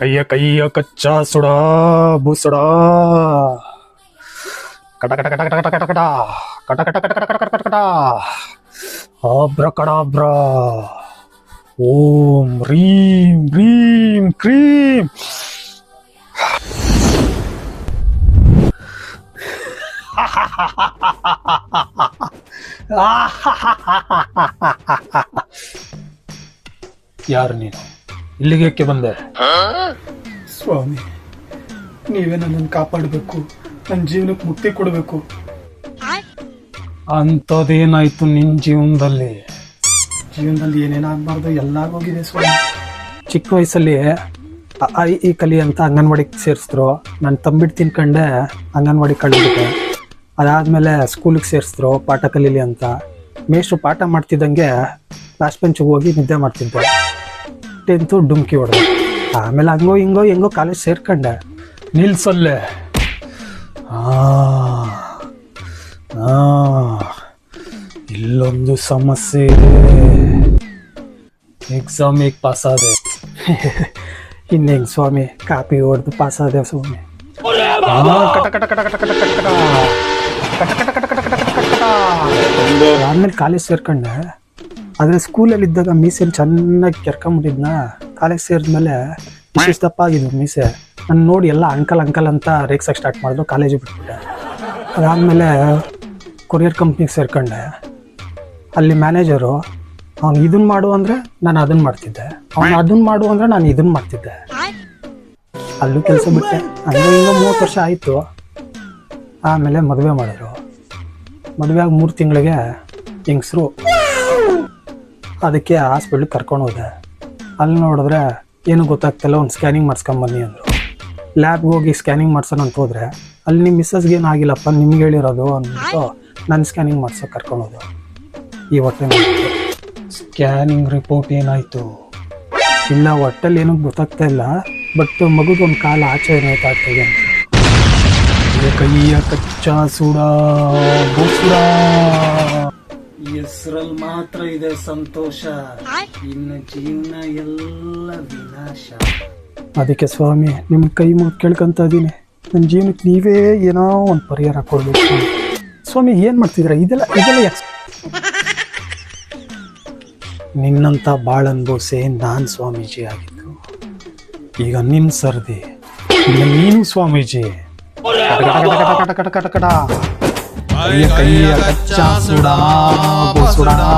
ಕೈಯ ಕೈಯ ಕಚ್ಚ ಸುಡ ಬುಸುಡ ಕಟ ಕಟ ಕಟ ಕಟ ಕಟ ಕಟ ಕಟ ಕಟ ಕಟ ಕಟ ಕಟ ಕಟ ಕಟ ಕಟ ಆಬ್ರ ಕಡಾಬ್ರ ಓಂ ರೀಂ ರೀಂ ಕ್ರೀಂ ಯಾರು ನೀನು ಇಲ್ಲಿಗೆ ಬಂದೆ? ಸ್ವಾಮಿ ನೀವೇ ನನ್ನ ಕಾಪಾಡಬೇಕು ನನ್ನ ಜೀವನಕ್ಕೆ ಮುಕ್ತಿ ಕೊಡಬೇಕು. ಅಂತದೇನಾಯ್ತು ನಿನ್ ಜೀವನದಲ್ಲಿ? ಜೀವನದಲ್ಲಿ ಏನೇನಾಗಬಾರ್ದು ಎಲ್ಲ ಹೋಗಿದೆ ಸ್ವಾಮಿ. ಚಿಕ್ಕ ವಯಸ್ಸಲ್ಲಿ ಇ, ಈ ಕಲಿ ಅಂತ ಅಂಗನವಾಡಿಗೆ ಸೇರಿಸಿದ್ರು. ನಾನು ತಂಬಿಟ್ಟು ತಿನ್ಕಂಡೆ ಅಂಗನವಾಡಿ ಕಳ್ಬಿಟ್ಟೆ ಅದಾದ್ಮೇಲೆ ಸ್ಕೂಲಿಗೆ ಸೇರಿಸಿದ್ರು ಪಾಠ ಕಲೀಲಿ ಅಂತ. ಮೇಷ್ಟ್ರು ಪಾಠ ಮಾಡ್ತಿದ್ದಂಗೆ ಲಾಸ್ಟ್ ಹೋಗಿ ನಿದ್ದೆ ಮಾಡ್ತಿದ್ದೆ. ಟೆಂತು ಡುಮ್ಕಿ ಹೊಡೆದೆ ಆಮೇಲೆ ಹಂಗೋ ಹಿಂಗೋ ಹೆಂಗೋ ಕಾಲೇಜ್ ಸೇರ್ಕೊಂಡೆ ನಿಲ್ಸಲ್ಲೇ ಇಲ್ಲೊಂದು ಸಮಸ್ಯೆ ಇದೆ ಎಕ್ಸಾಮ್ ಈಗ ಪಾಸ್ ಆದೆ ಇನ್ನೇಂಗ್ ಸ್ವಾಮಿ ಕಾಪಿ ಹೊಡೆದು ಪಾಸ್ ಆದೆ ಸ್ವಾಮಿ ಆಮೇಲೆ ಕಾಲೇಜ್ ಸೇರ್ಕೊಂಡೆ ಆದ್ರೆ ಸ್ಕೂಲಲ್ಲಿ ಇದ್ದಾಗ ಮೀಸೆ ಚೆನ್ನಾಗಿ ಕೆರ್ಕೊಂಬಿಟ್ಟಿದ್ನ. ಕಾಲೇಜ್ ಸೇರಿದ್ಮೇಲೆ ಇಷ್ಟಪ್ಪ ಆಗಿದ್ದು ಮೀಸೆ. ನಾನು ನೋಡಿ ಎಲ್ಲ ಅಂಕಲ್ ಅಂಕಲ್ ಅಂತ ರೇಗ್ಸಕ್ಕೆ ಸ್ಟಾರ್ಟ್ ಮಾಡಿದ್ರು ಕಾಲೇಜಿಗೆ ಬಿಟ್ಬಿಟ್ಟೆ. ಅದಾದಮೇಲೆ ಕೊರಿಯರ್ ಕಂಪ್ನಿಗೆ ಸೇರ್ಕೊಂಡೆ. ಅಲ್ಲಿ ಮ್ಯಾನೇಜರು, ಅವ್ನು ಇದನ್ನ ಮಾಡು ಅಂದ್ರೆ ನಾನು ಅದನ್ನ ಮಾಡ್ತಿದ್ದೆ. ಅವ್ನು ಅದನ್ನ ಮಾಡು ಅಂದ್ರೆ ನಾನು ಇದನ್ನ ಮಾಡ್ತಿದ್ದೆ. ಅಲ್ಲೂ ಕೆಲಸ ಬಿಟ್ಟೆ. ಹಂಗೆ ಹಿಂಗೆ ಮೂವತ್ತು ವರ್ಷ ಆಯಿತು. ಆಮೇಲೆ ಮದುವೆ ಮಾಡಿದ್ರು. ಮದುವೆ ಆಗಿ ಮೂರು ತಿಂಗಳಿಗೆ ಹೆಂಗಸ್ರು ಅದಕ್ಕೆ ಹಾಸ್ಪಿಟ್ಲಿಗೆ ಕರ್ಕೊಂಡು ಹೋದೆ. ಅಲ್ಲಿ ನೋಡಿದ್ರೆ ಏನು ಗೊತ್ತಾಗ್ತಿಲ್ಲ, ಒಂದು ಸ್ಕ್ಯಾನಿಂಗ್ ಮಾಡಿಸ್ಕೊಂಬನ್ನಿ ಅಂದರು. ಲ್ಯಾಬ್ಗೆ ಹೋಗಿ ಸ್ಕ್ಯಾನಿಂಗ್ ಮಾಡ್ಸೋಣ ಅಂತ ಹೋದ್ರೆ, ಅಲ್ಲಿ ನಿಮ್ಮ ಮಿಸ್ಸಸ್ಗೆ ಏನಾಗಿಲ್ಲಪ್ಪ, ನಿಮ್ಗೆ ಹೇಳಿರೋದು ಅಂದ್ಬಿಟ್ಟು ನಾನು ಸ್ಕ್ಯಾನಿಂಗ್ ಮಾಡ್ಸೋಕೆ ಕರ್ಕೊಂಡು ಹೋದೆ. ಈ ಹೊಟ್ಟೆ ಸ್ಕ್ಯಾನಿಂಗ್ ರಿಪೋರ್ಟ್ ಏನಾಯಿತು? ಇಲ್ಲ, ಹೊಟ್ಟೆಲಿ ಏನೂ ಗೊತ್ತಾಗ್ತಾ ಇಲ್ಲ ಬಟ್ ಮಗುಗೆ ಒಂದು ಕಾಲ ಆಚೆ ಏನಾಯ್ತಾಗ್ತದೆ ಅಂತ. ಕೈಯ ಕಚ್ಚಾ ಸುಡ ಬುಸುಡ ಹೆಸರಲ್ಲಿ ಮಾತ್ರ ಇದೆ ಸಂತೋಷ. ಇನ್ನು ಜೀವನ ಎಲ್ಲ ವಿನಾಶ. ಅದಕ್ಕೆ ಸ್ವಾಮಿ ನಿಮ್ಮ ಕೈ ಮುಗಿ ಕೇಳ್ಕೊಂತ ಇದೀನಿ ನನ್ನ ಜೀವನಕ್ಕೆ ನೀವೇ ಏನೋ ಒಂದು ಪರಿಹಾರ ಕೊಡ್ಬೇಕು ಸ್ವಾಮಿ. ಏನು ಮಾಡ್ತಿದ್ದೀರಾ? ಇದೆಲ್ಲ ಇದೆಲ್ಲ ನಿನ್ನಂತ ನಿನ್ನಂಥ ಬಾಳ ಅನುಭವಿಸಿ ನಾನು ಸ್ವಾಮೀಜಿ ಆಗಿದ್ದು. ಈಗ ನಿನ್ ಸರ್ದಿ. ನೀನು ಸ್ವಾಮೀಜಿ. ಕಟ ಕಟ ಕಟ ಕಟ ಕಟ. கைய கைய கச்சா சுடா சுடா